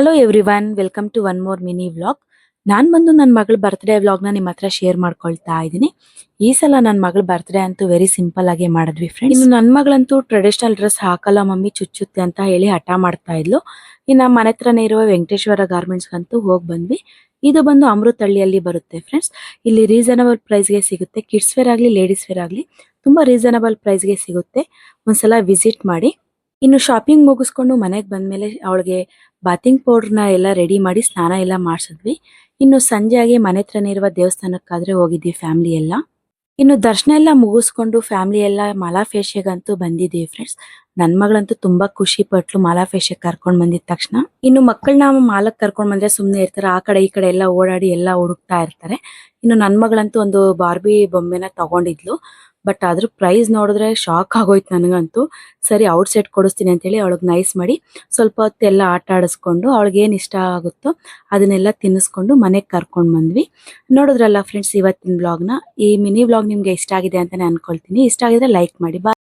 Hello everyone welcome to one more mini vlog ನಾನು ಬಂದು ನನ್ನ ಮಗಳ ಬರ್ತ್ಡೇ ವ್ಲಾಗ್ನ ನಿಮ್ಮ ಹತ್ರ ಶೇರ್ ಮಾಡ್ಕೊಳ್ತಾ ಇದ್ದೀನಿ. ಈ ಸಲ ನನ್ನ ಮಗಳ ಬರ್ತ್ಡೇ ಅಂತೂ ವೆರಿ ಸಿಂಪಲ್ ಆಗಿ ಮಾಡಿದ್ವಿ ಫ್ರೆಂಡ್ಸ್ ಇನ್ನು ನನ್ನ ಮಗಳಂತೂ ಟ್ರೆಡಿಷನಲ್ ಡ್ರೆಸ್ ಹಾಕಲ್ಲ, ಮಮ್ಮಿ ಚುಚ್ಚುತ್ತೆ ಅಂತ ಹೇಳಿ ಹಠ ಮಾಡ್ತಾ ಇದ್ಲು. ಇನ್ನು ಮನೆ ಹತ್ರನೇ ಇರುವ ವೆಂಕಟೇಶ್ವರ ಗಾರ್ಮೆಂಟ್ಸ್ಗಂತೂ ಹೋಗಿ ಬಂದ್ವಿ. ಇದು ಬಂದು ಅಮೃತಹಳ್ಳಿಯಲ್ಲಿ ಬರುತ್ತೆ ಫ್ರೆಂಡ್ಸ್ ಇಲ್ಲಿ ರೀಸನಬಲ್ ಪ್ರೈಸ್ಗೆ ಸಿಗುತ್ತೆ. ಕಿಡ್ಸ್ ವೇರ್ ಆಗಲಿ ಲೇಡೀಸ್ ವೇರ್ ಆಗಲಿ, ತುಂಬಾ ರೀಸನಬಲ್ ಪ್ರೈಸ್ಗೆ ಸಿಗುತ್ತೆ. ಒಂದ್ಸಲ ವಿಸಿಟ್ ಮಾಡಿ. ಇನ್ನು ಶಾಪಿಂಗ್ ಮುಗಿಸ್ಕೊಂಡು ಮನೆಗೆ ಬಂದ್ಮೇಲೆ ಅವಳಿಗೆ ಬಾತಿಂಗ್ ಪೌಡರ್ನ ಎಲ್ಲ ರೆಡಿ ಮಾಡಿ ಸ್ನಾನ ಎಲ್ಲ ಮಾಡಿಸಿದ್ವಿ. ಇನ್ನು ಸಂಜೆ ಆಗಿ ಮನೆ ಹತ್ರನೇ ಇರುವ ದೇವಸ್ಥಾನಕ್ಕಾದ್ರೆ ಹೋಗಿದ್ವಿ ಫ್ಯಾಮಿಲಿ ಎಲ್ಲ. ಇನ್ನು ದರ್ಶನ ಎಲ್ಲ ಮುಗಿಸ್ಕೊಂಡು ಫ್ಯಾಮಿಲಿ ಎಲ್ಲ ಮಲಾ ಫೇಶಿಯಗಂತೂ ಬಂದಿದ್ದೀವಿ ಫ್ರೆಂಡ್ಸ್ ನನ್ನ ಮಗಳಂತೂ ತುಂಬಾ ಖುಷಿ ಪಟ್ಲು ಮಾಲಾ ಫೇಶಿಯಗ್ ಕರ್ಕೊಂಡ್ ಬಂದಿದ ತಕ್ಷಣ. ಇನ್ನು ಮಕ್ಕಳನ್ನ ಮಾಲಕ್ ಕರ್ಕೊಂಡ್ ಬಂದ್ರೆ ಸುಮ್ಮನೆ ಇರ್ತಾರೆ. ಆ ಕಡೆ ಈ ಕಡೆ ಎಲ್ಲ ಓಡಾಡಿ ಎಲ್ಲ ಹುಡುಕ್ತಾ ಇರ್ತಾರೆ. ಇನ್ನು ನನ್ ಮಗಳಂತೂ ಒಂದು ಬಾರ್ಬಿ ಬೊಂಬೆನ ತಗೊಂಡಿದ್ಲು. ಬಟ್ ಅದ್ರ ಪ್ರೈಸ್ ನೋಡಿದ್ರೆ ಶಾಕ್ ಆಗೋಯ್ತು ನನಗಂತೂ. ಸರಿ ಔಟ್ ಸೈಡ್ ಕೊಡಿಸ್ತೀನಿ ಅಂತೇಳಿ ಅವಳಿಗೆ ನೈಸ್ ಮಾಡಿ ಸ್ವಲ್ಪ ಹೊತ್ತೆಲ್ಲ ಆಟ ಆಡಿಸ್ಕೊಂಡು ಅವಳಿಗೆ ಏನು ಇಷ್ಟ ಆಗುತ್ತೋ ಅದನ್ನೆಲ್ಲ ತಿನ್ನಿಸ್ಕೊಂಡು ಮನೆಗೆ ಕರ್ಕೊಂಡು ಬಂದ್ವಿ. ನೋಡಿದ್ರಲ್ಲ ಫ್ರೆಂಡ್ಸ್ ಇವತ್ತಿನ ವ್ಲಾಗ್ನ ಈ ಮಿನಿ ಬ್ಲಾಗ್ ನಿಮ್ಗೆ ಇಷ್ಟ ಆಗಿದೆ ಅಂತಾನೆ ಅನ್ಕೊಳ್ತೀನಿ. ಇಷ್ಟ ಆಗಿದ್ರೆ ಲೈಕ್ ಮಾಡಿ. ಬಾಯ್